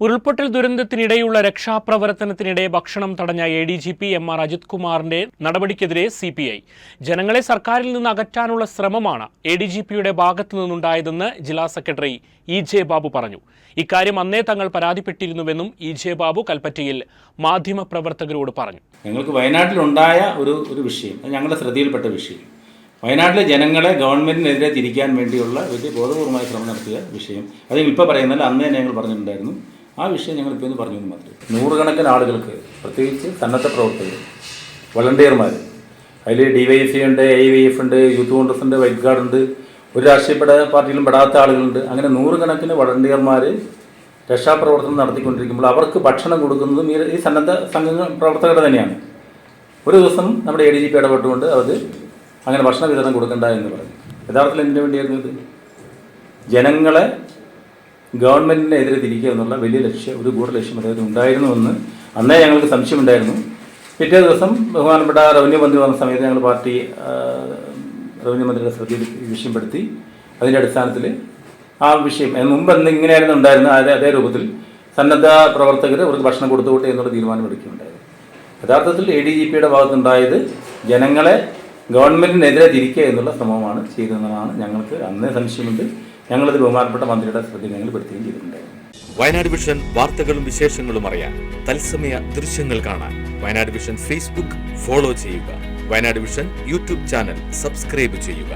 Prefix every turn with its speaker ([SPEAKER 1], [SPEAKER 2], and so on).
[SPEAKER 1] ഉരുൾപൊട്ടൽ ദുരന്തത്തിനിടെയുള്ള രക്ഷാപ്രവർത്തനത്തിനിടെ ഭക്ഷണം തടഞ്ഞ A D G P M R Ajith കുമാറിന്റെ നടപടിക്കെതിരെ സി പി ഐ ജനങ്ങളെ സർക്കാരിൽ നിന്ന് അകറ്റാനുള്ള ശ്രമമാണ് എ ഡി ജി പിയുടെ ഭാഗത്തു നിന്നുണ്ടായതെന്ന് ജില്ലാ സെക്രട്ടറി ഇ ജെ ബാബു പറഞ്ഞു. ഇക്കാര്യം അന്നേ തങ്ങൾ പരാതിപ്പെട്ടിരുന്നുവെന്നും ഇ ജെ ബാബു കൽപ്പറ്റയിൽ മാധ്യമപ്രവർത്തകരോട് പറഞ്ഞു.
[SPEAKER 2] ഞങ്ങൾക്ക് വയനാട്ടിലുണ്ടായ ഒരു ഒരു വിഷയം ഞങ്ങളുടെ ശ്രദ്ധയിൽപ്പെട്ട വിഷയം. വയനാട്ടിലെ ജനങ്ങളെ ഗവൺമെന്റിനെതിരെ തിരിക്കാൻ വേണ്ടിയുള്ള വലിയ ബോധപൂർവമായ ശ്രമം നടത്തിയ വിഷയം. അത് ഇപ്പോൾ പറയുന്നില്ല തന്നെ ഞങ്ങൾ പറഞ്ഞിട്ടുണ്ടായിരുന്നു. ആ വിഷയം ഞങ്ങൾ ഇപ്പോൾ ഒന്ന് പറഞ്ഞു എന്ന് മാത്രമേ നൂറുകണക്കിന് ആളുകൾക്ക് പ്രത്യേകിച്ച് സന്നദ്ധ പ്രവർത്തകർ വളണ്ടിയർമാർ അതിൽ ഡി വൈ എഫ് ഉണ്ട് എ വൈ എഫ് ഉണ്ട് യൂത്ത് കോൺഗ്രസ് ഉണ്ട് വൈറ്റ് ഗാർഡ് ഉണ്ട് ഒരു രാഷ്ട്രീയ പെട- പാർട്ടിയിലും പെടാത്ത ആളുകളുണ്ട്. അങ്ങനെ നൂറുകണക്കിന് വളണ്ടിയർമാർ രക്ഷാപ്രവർത്തനം നടത്തിക്കൊണ്ടിരിക്കുമ്പോൾ അവർക്ക് ഭക്ഷണം കൊടുക്കുന്നതും ഈ- സന്നദ്ധ സംഘങ്ങൾ പ്രവർത്തകർ തന്നെയാണ്. ഒരു ദിവസം നമ്മുടെ എ ഡി ജി പി ഇടപെട്ടുകൊണ്ട് അത് അങ്ങനെ ഭക്ഷണ വിതരണം കൊടുക്കണ്ട എന്ന് പറഞ്ഞു. യഥാർത്ഥത്തിൽ എന്തിനു വേണ്ടിയായിരുന്നു ഇത്? ജനങ്ങളെ ഗവൺമെന്റിനെതിരെ തിരിക്കുക എന്നുള്ള വലിയ ലക്ഷ്യം ഒരു ഗൂഢ ലക്ഷ്യം അദ്ദേഹത്തിന് ഉണ്ടായിരുന്നുവെന്ന് അന്നേ ഞങ്ങൾക്ക് സംശയമുണ്ടായിരുന്നു. പിറ്റേ ദിവസം ബഹുമാനപ്പെട്ട റവന്യൂ മന്ത്രി വന്ന സമയത്ത് ഞങ്ങൾ പാർട്ടി റവന്യൂ മന്ത്രിയുടെ ശ്രദ്ധയിൽ വിഷയപ്പെടുത്തി വിഷയം പെടുത്തി. അതിന്റെ അടിസ്ഥാനത്തിൽ ആ വിഷയം മുമ്പ് എന്ന് ഇങ്ങനെയായിരുന്നു ഉണ്ടായിരുന്നത് അതേ അതേ രൂപത്തിൽ സന്നദ്ധ പ്രവർത്തകർ അവർക്ക് ഭക്ഷണം കൊടുത്തുകൂട്ടെ എന്നുള്ള തീരുമാനം എടുക്കുകയുണ്ടായിരുന്നു യഥാർത്ഥത്തിൽ എ ഡി ജി പിയുടെ ഭാഗത്തുണ്ടായത് ജനങ്ങളെ ഗവൺമെന്റിനെതിരെ തിരിക്കുക എന്നുള്ള ശ്രമമാണ് ചെയ്തതെന്നാണ് ഞങ്ങൾക്ക് അന്നേ സംശയമുണ്ട്. ഞങ്ങളത് ബഹുമാനപ്പെട്ട മന്ത്രിയുടെ ശ്രദ്ധയിൽ പെടുത്തുകയും ചെയ്തിട്ടുണ്ടായിരുന്നു
[SPEAKER 3] വയനാട് വിഷൻ വാർത്തകളും വിശേഷങ്ങളും അറിയാൻ തത്സമയ ദൃശ്യങ്ങൾ കാണാൻ വയനാട് വിഷൻ ഫേസ്ബുക്ക് ഫോളോ ചെയ്യുക. Wayanad vision YouTube channel subscribe ചെയ്യുക.